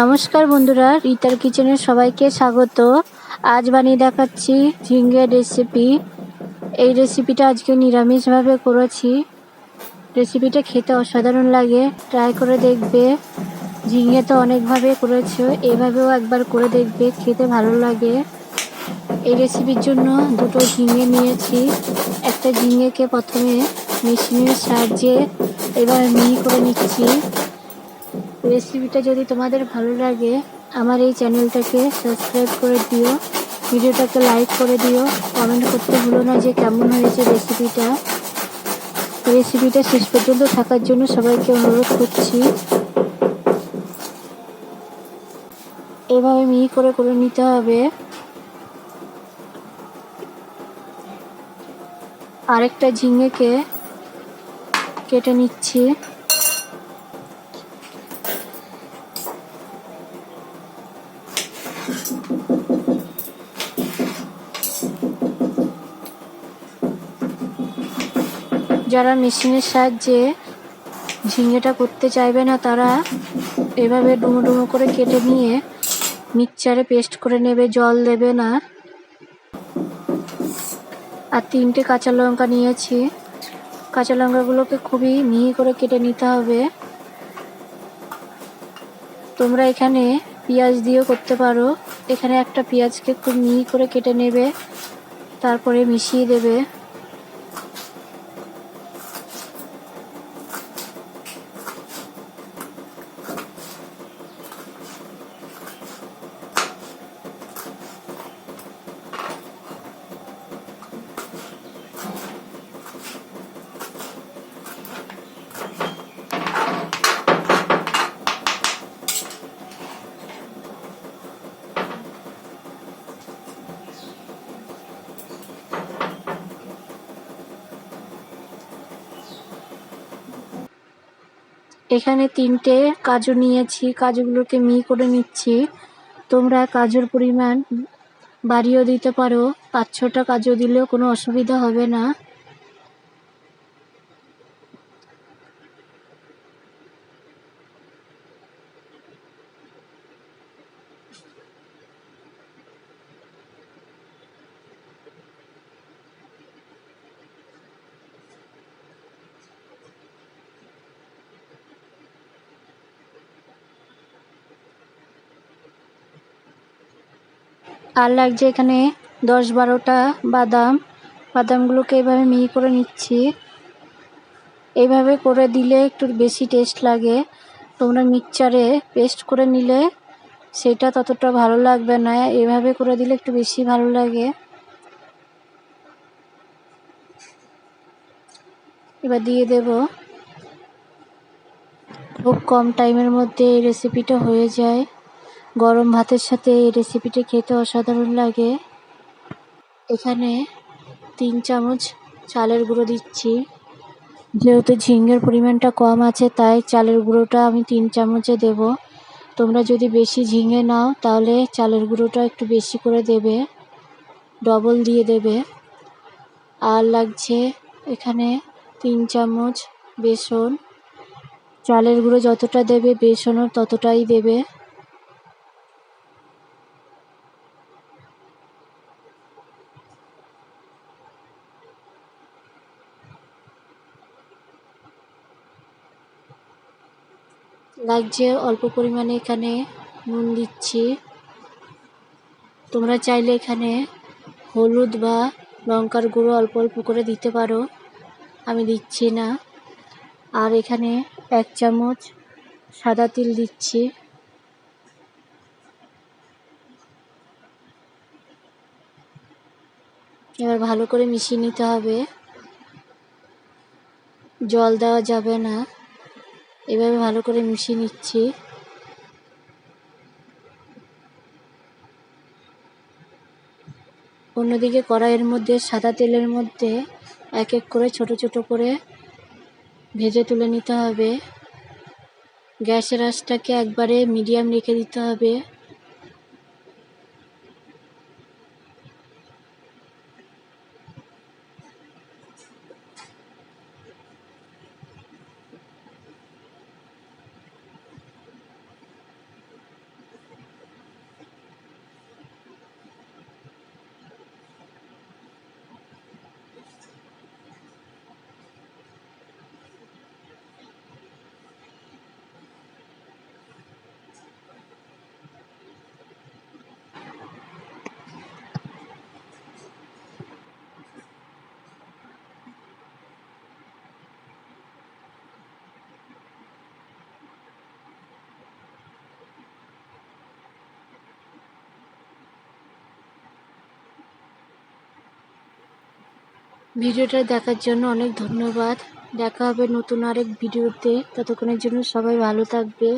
নমস্কার বন্ধুরা, রিতার কিচেনের সবাইকে স্বাগত। আজ বানিয়ে দেখাচ্ছি ঝিঙ্গের রেসিপি এই রেসিপিটা আজকে নিরামিষভাবে করেছি। রেসিপিটা খেতে অসাধারণ লাগে ট্রাই করে দেখবে। ঝিঙে তো অনেকভাবে করেছ, এভাবেও একবার করে দেখবে, খেতে ভালো লাগে। এই রেসিপির জন্য দুটো ঝিঙে নিয়েছি। একটা ঝিঙেকে প্রথমে মেশিনের সাহায্যে এবার মিহি করে নিচ্ছি। রেসিপিটা যদি তোমাদের ভালো লাগে, আমার এই চ্যানেলটাকে সাবস্ক্রাইব করে দিও, ভিডিওটাকে লাইক করে দিও, কমেন্ট করতে ভুলো না যে কেমন হয়েছে রেসিপিটা। রেসিপিটা শেষ পর্যন্ত থাকার জন্য সবাইকে অনুরোধ করছি। এভাবে মিহি করে করে নিতে হবে। আরেকটা ঝিঙেকে কেটে নিচ্ছি। যারা মেশিনের সাহায্যে ঝিঙেটা করতে চাইবে না, তারা এভাবে ডুমো ডুমো করে কেটে নিয়ে মিক্সচারে পেস্ট করে নেবে, জল দেবে না। আর তিনটে কাঁচা লঙ্কা নিয়েছি। কাঁচা লঙ্কাগুলোকে খুবই মিহি করে কেটে নিতে হবে। তোমরা এখানে পেঁয়াজ দিয়েও করতে পারো। এখানে একটা পেঁয়াজকে খুব মিহি করে কেটে নেবে, তারপরে মিশিয়ে দেবে। এখানে তিনটে কাজু নিয়েছি, কাজুগুলোকে মি করে নিচ্ছি। তোমরা কাজুর পরিমাণ বাড়িয়েও দিতে পারো পাঁচ ছটা কাজু দিলেও কোনো অসুবিধা হবে না। আর লাগছে এখানে দশ বারোটা বাদাম। বাদামগুলোকে এভাবে মিহি করে নিচ্ছি। এইভাবে করে দিলে একটু বেশি টেস্ট লাগে। তোমরা মিক্সচারে পেস্ট করে নিলে সেটা ততটা ভালো লাগবে না। এভাবে করে দিলে একটু বেশি ভালো লাগে। এবার দিয়ে দেব। খুব কম টাইমের মধ্যে এই রেসিপিটা হয়ে যায়। গরম ভাতের সাথে এই রেসিপিটা খেতে অসাধারণ লাগে। এখানে তিন চামচ চালের গুঁড়ো দিচ্ছি। যেহেতু ঝিঙ্গের পরিমাণটা কম আছে, তাই চালের গুঁড়োটা আমি তিন চামচে দেব। তোমরা যদি বেশি ঝিঙে নাও, তাহলে চালের গুঁড়োটা একটু বেশি করে দেবে। ডবল দিয়ে দেবে। আর লাগছে এখানে তিন চামচ বেসন। চালের গুঁড়ো যতটা দেবে বেসনও ততটাই দেবে। লাগছে, অল্প পরিমাণে এখানে নুন দিচ্ছি। তোমরা চাইলে এখানে হলুদ বা লঙ্কার গুঁড়ো অল্প অল্প করে দিতে পারো। আমি দিচ্ছি না। আর এখানে এক চামচ সাদা তিল দিচ্ছি। এবার ভালো করে মিশিয়ে নিতে হবে। জল দেওয়া যাবে না। এভাবে ভালো করে মিশিয়ে নিচ্ছি। অন্যদিকে কড়াইয়ের মধ্যে সাদা তেলের মধ্যে এক এক করে ছোট ছোট করে ভেজে তুলে নিতে হবে। গ্যাসের আঁচটাকে একবারে মিডিয়াম রেখে দিতে হবে। ভিডিওটা দেখার জন্য অনেক ধন্যবাদ। দেখা হবে নতুন আরেক ভিডিওতে। ততক্ষণের জন্য সবাই ভালো থাকবে।